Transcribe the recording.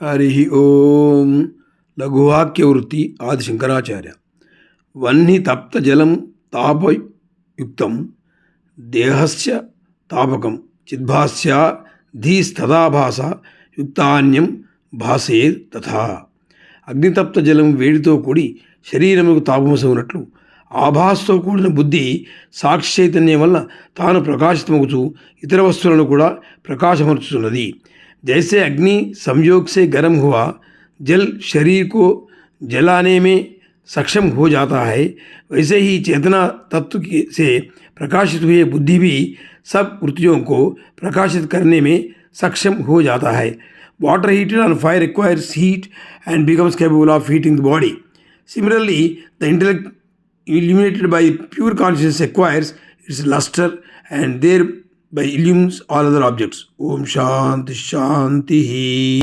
హరి ఓం లఘువాక్యవృత్తి ఆది శంకరాచార్య వహ్ని తప్త జలం తాపయుక్తం దేహస్య తాపకం చిద్భాస్య ధీస్తథాభాస యుక్తాన్యం భాసే తథా. అగ్నితప్త జలం వేడితో కూడి శరీరముకు తాపమసవునట్లు ఆభాసతో కూడిన బుద్ధి సాక్షి చైతన్యం వల్ల తాను ప్రకాశితమవుతూ ఇతర వస్తువులను కూడా ప్రకాశమర్చుతున్నది जैसे अग्नि संयोग से गर्म हुआ, जल शरीर को जलाने में सक्षम हो जाता है, वैसे ही चेतना तत्व से प्रकाशित हुए बुद्धि भी सब वृत्तियों को प्रकाशित करने में सक्षम हो जाता है। Water heated on fire requires heat and becomes capable of heating the body similarly the intellect illuminated by pure conscious acquires its lustre and there thereby illumines all other objects. Om Shanti Shanti.